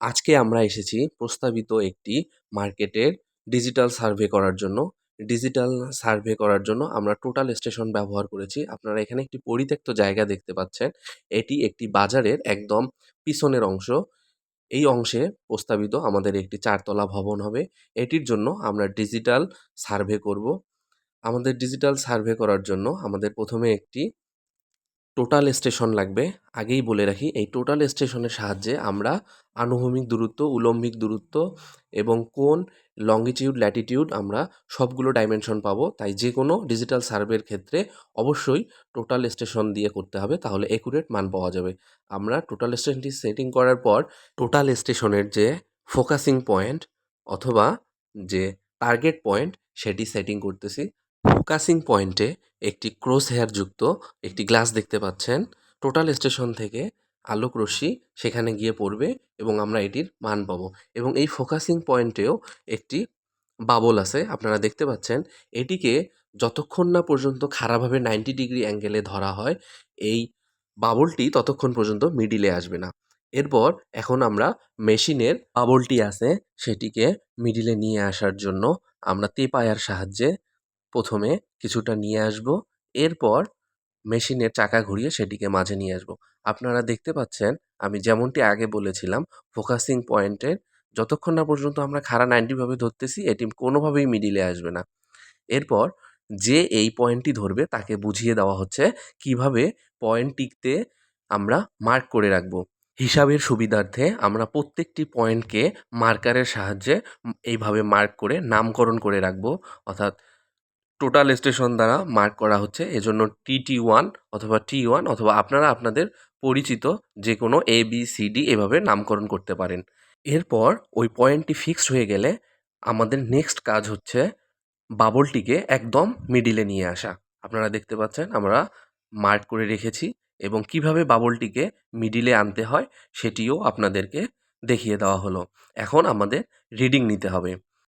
আজকে আমরা এসেছি প্রস্তাবিত একটি মার্কেটের ডিজিটাল সার্ভে করার জন্য। ডিজিটাল সার্ভে করার জন্য আমরা টোটাল স্টেশন ব্যবহার করেছি। আপনারা এখানে একটি পরিত্যক্ত জায়গা দেখতে পাচ্ছেন। এটি একটি বাজারের একদম পিছনের অংশ। এই অংশে প্রস্তাবিত আমাদের একটি চারতলা ভবন হবে। এটির জন্য আমরা ডিজিটাল সার্ভে করব। আমাদের ডিজিটাল সার্ভে করার জন্য আমাদের প্রথমে একটি টোটাল স্টেশন লাগবে। আগেই বলে রাখি, এই টোটাল স্টেশনের সাহায্যে আমরা আনুভূমিক দূরত্ব, উলম্বিক দূরত্ব এবং কোন লঙ্গিটিউড ল্যাটিটিউড আমরা সবগুলো ডাইমেনশন পাবো। তাই যে কোনো ডিজিটাল সার্ভের ক্ষেত্রে অবশ্যই টোটাল স্টেশন দিয়ে করতে হবে, তাহলে একুরেট মান পাওয়া যাবে। আমরা টোটাল স্টেশনটি সেটিং করার পর টোটাল স্টেশনের যে ফোকাসিং পয়েন্ট অথবা যে টার্গেট পয়েন্ট সেটি সেটিং করতেছি। ফোকাসিং পয়েন্টে একটি ক্রস হেয়ার যুক্ত একটি গ্লাস দেখতে পাচ্ছেন। টোটাল স্টেশন থেকে আলোক রশ্মি সেখানে গিয়ে পড়বে এবং আমরা এটির মান পাবো। এবং এই ফোকাসিং পয়েন্টেও একটি বাবল আছে, আপনারা দেখতে পাচ্ছেন। এটিকে যতক্ষণ না পর্যন্ত খারাপভাবে নাইনটি ডিগ্রি অ্যাঙ্গেলে ধরা হয়, এই বাবলটি ততক্ষণ পর্যন্ত মিডিলে আসবে না। এরপর এখন আমরা মেশিনের বাবলটি আছে, সেটিকে মিডিলে নিয়ে আসার জন্য আমরা তেপায়ার সাহায্যে প্রথমে কিছুটা নিয়ে আসব। এরপর মেশিনের চাকা ঘুরিয়ে সেটিকে মাঝে নিয়ে আসব। আপনারা দেখতে পাচ্ছেন, আমি যেমনটি আগে বলেছিলাম ফোকাসিং পয়েন্টের যতক্ষণ না পর্যন্ত আমরা খাড়া নাইনটিভাবে ধরতেছি এটি কোনোভাবেই মিডিলে আসবে না। এরপর যে এই পয়েন্টটি ধরবে, তাকে বুঝিয়ে দেওয়া হচ্ছে কীভাবে পয়েন্ট টিকতে আমরা মার্ক করে রাখব। হিসাবের সুবিধার্থে আমরা প্রত্যেকটি পয়েন্টকে মার্কারের সাহায্যে এইভাবে মার্ক করে নামকরণ করে রাখব, অর্থাৎ টোটাল স্টেশন দ্বারা মার্ক করা হচ্ছে। এজন্য টি টি ওয়ান অথবা টি ওয়ান অথবা আপনারা আপনাদের পরিচিত যে কোনো এ বি সি ডি এভাবে নামকরণ করতে পারেন। এরপর ওই পয়েন্টটি ফিক্সড হয়ে গেলে আমাদের নেক্সট কাজ হচ্ছে বাবলটিকে একদম মিডিলে নিয়ে আসা। আপনারা দেখতে পাচ্ছেন আমরা মার্ক করে রেখেছি এবং কীভাবে বাবলটিকে মিডিলে আনতে হয় সেটিও আপনাদেরকে দেখিয়ে দেওয়া হলো। এখন আমাদের রিডিং নিতে হবে।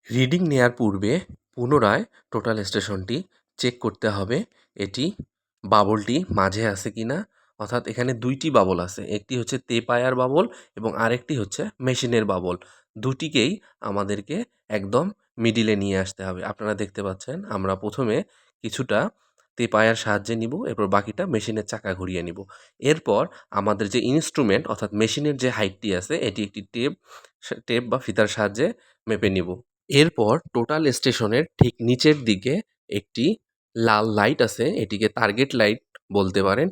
রিডিং নেয়ার পূর্বে পুনরায় টোটাল স্টেশনটি চেক করতে হবে, এটি বাবলটি মাঝে আছে কি না অর্থাৎ এখানে দুইটি বাবল আছে, একটি হচ্ছে তেপায়ার বাবল এবং আরেকটি হচ্ছে মেশিনের বাবল। দুটিকেই আমাদেরকে একদম মিডিলে নিয়ে আসতে হবে। আপনারা দেখতে পাচ্ছেন, আমরা প্রথমে কিছুটা তেপায়ার সাহায্যে নিব, এরপর বাকিটা মেশিনের চাকা ঘুরিয়ে নিব। এরপর আমাদের যে ইনস্ট্রুমেন্ট অর্থাৎ মেশিনের যে হাইটটি আছে, এটি একটি টেপ টেপ বা ফিতার সাহায্যে মেপে নিব। এরপর টোটাল স্টেশনের ঠিক নিচের দিকে একটি লাল লাইট আছে, এটিকে টার্গেট লাইট বলতে পারেন।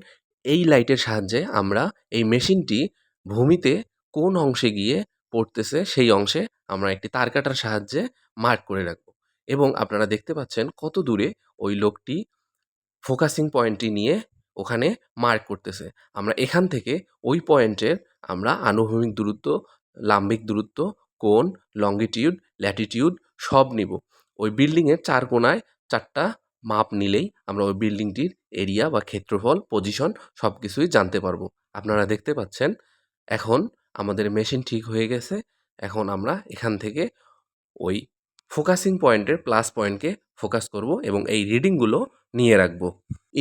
এই লাইটের সাহায্যে আমরা এই মেশিনটি ভূমিতে কোন অংশে গিয়ে পড়তেছে সেই অংশে আমরা একটি তার কাটার সাহায্যে মার্ক করে রাখব। এবং আপনারা দেখতে পাচ্ছেন কত দূরে ওই লোকটি ফোকাসিং পয়েন্টটি নিয়ে ওখানে মার্ক করতেছে। আমরা এখান থেকে ওই পয়েন্টের আমরা আনুভূমিক দূরত্ব, লাম্বিক দূরত্ব কোণ লঙ্গিটিউড ল্যাটিটিউড সব নিব। ওই বিল্ডিংয়ের চার কোণায় চারটা মাপ নিলেই আমরা ওই বিল্ডিংটির এরিয়া বা ক্ষেত্রফল পজিশন সব কিছুই জানতে পারব। আপনারা দেখতে পাচ্ছেন, এখন আমাদের মেশিন ঠিক হয়ে গেছে। এখন আমরা এখান থেকে ওই ফোকাসিং পয়েন্টের প্লাস পয়েন্টকে ফোকাস করব এবং এই রিডিংগুলো নিয়ে রাখব।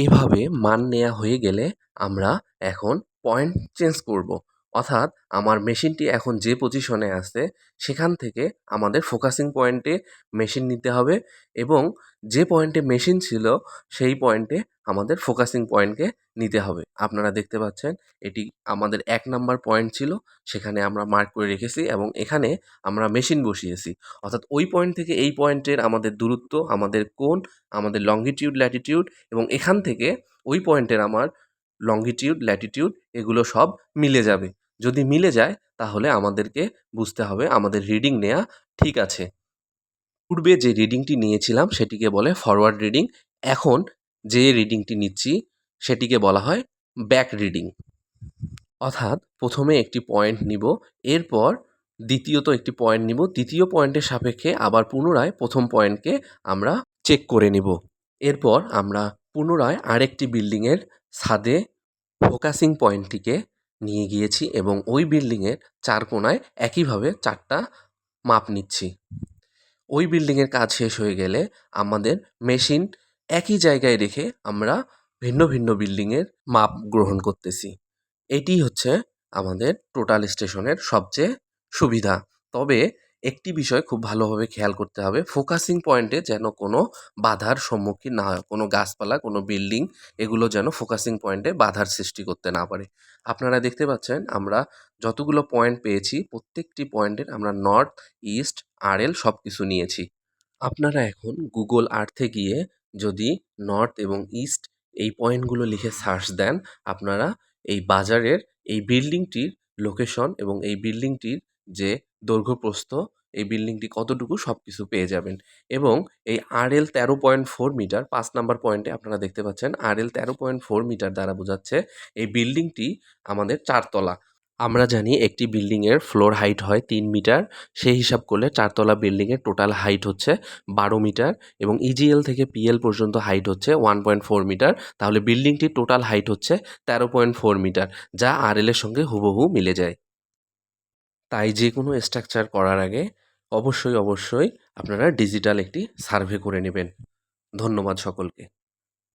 এভাবে মান নেওয়া হয়ে গেলে আমরা এখন পয়েন্ট চেঞ্জ করব। অর্থাৎ আমার মেশিনটি এখন যে পজিশনে আছে, সেখান থেকে আমাদের ফোকাসিং পয়েন্টে মেশিন নিতে হবে এবং যে পয়েন্টে মেশিন ছিল, সেই পয়েন্টে আমাদের ফোকাসিং পয়েন্টকে নিতে হবে। আপনারা দেখতে পাচ্ছেন, এটি আমাদের এক নাম্বার পয়েন্ট ছিল, সেখানে আমরা মার্ক করে রেখেছি এবং এখানে আমরা মেশিন বসিয়েছি। অর্থাৎ ওই পয়েন্ট থেকে এই পয়েন্টের আমাদের দূরত্ব, আমাদের কোণ, আমাদের লঙ্গিটিউড ল্যাটিটিউড এবং এখান থেকে ওই পয়েন্টের আমার লঙ্গিটিউড ল্যাটিটিউড এগুলো সব মিলে যাবে। যদি মিলে যায়, তাহলে আমাদেরকে বুঝতে হবে আমাদের রিডিং নেওয়া ঠিক আছে। পূর্বে যে রিডিংটি নিয়েছিলাম সেটিকে বলে ফরওয়ার্ড রিডিং এখন যে রিডিংটি নিচ্ছি সেটিকে বলা হয় ব্যাক রিডিং অর্থাৎ প্রথমে একটি পয়েন্ট নিব, এরপর দ্বিতীয়ত একটি পয়েন্ট নিব তৃতীয় পয়েন্টের সাপেক্ষে আবার পুনরায় প্রথম পয়েন্টকে আমরা চেক করে নিব। এরপর আমরা পুনরায় আরেকটি বিল্ডিংয়ের ছাদে ফোকাসিং পয়েন্টটিকে নিয়ে গিয়েছি এবং ওই বিল্ডিংয়ের চার কোণায় একইভাবে চারটা মাপ নিচ্ছি ওই বিল্ডিংয়ের কাজ শেষ হয়ে গেলে আমাদের মেশিন একই জায়গায় রেখে আমরা ভিন্ন ভিন্ন বিল্ডিংয়ের মাপ গ্রহণ করতেছি এটি হচ্ছে আমাদের টোটাল স্টেশনের সবচেয়ে সুবিধা। তবে একটি বিষয় খুব ভালোভাবে খেয়াল করতে হবে, ফোকাসিং পয়েন্টে যেন কোনো বাধার সম্মুখীন না হয়। কোনো গাছপালা, কোনো বিল্ডিং এগুলো যেন ফোকাসিং পয়েন্টে বাধার সৃষ্টি করতে না পারে। আপনারা দেখতে পাচ্ছেন আমরা যতগুলো পয়েন্ট পেয়েছি প্রত্যেকটি পয়েন্টের আমরা নর্থ, ইস্ট, আরএল সবকিছু নিয়েছি। আপনারা এখন গুগল আর্থে গিয়ে যদি নর্থ এবং ইস্ট এই পয়েন্টগুলো লিখে সার্চ দেন, আপনারা এই বাজারের এই বিল্ডিংটির লোকেশন এবং এই বিল্ডিংটির যে দৈর্ঘ্য প্রস্থ, এই বিল্ডিংটি কতটুকু সব কিছু পেয়ে যাবেন এবং এই আরএল 13.4 মিটার পাঁচ নাম্বার পয়েন্টে আপনারা দেখতে পাচ্ছেন আরএল 13.4 মিটার দ্বারা বোঝাচ্ছে এই বিল্ডিংটি আমাদের চারতলা আমরা জানি একটি বিল্ডিংয়ের ফ্লোর হাইট হয় তিন মিটার, সেই হিসাব করলে ৪ তলা বিল্ডিংয়ের টোটাল হাইট হচ্ছে ১২ মিটার এবং ইজিএল থেকে পিএল পর্যন্ত হাইট হচ্ছে 1.4 মিটার। তাহলে বিল্ডিংটির টোটাল হাইট হচ্ছে 13.4 মিটার, যা আরএল এর সঙ্গে হুবহু মিলে যায়। তাই যে কোনো স্ট্রাকচার করার আগে অবশ্যই, অবশ্যই আপনারা ডিজিটাল একটি সার্ভে করে নেবেন। ধন্যবাদ সকলকে।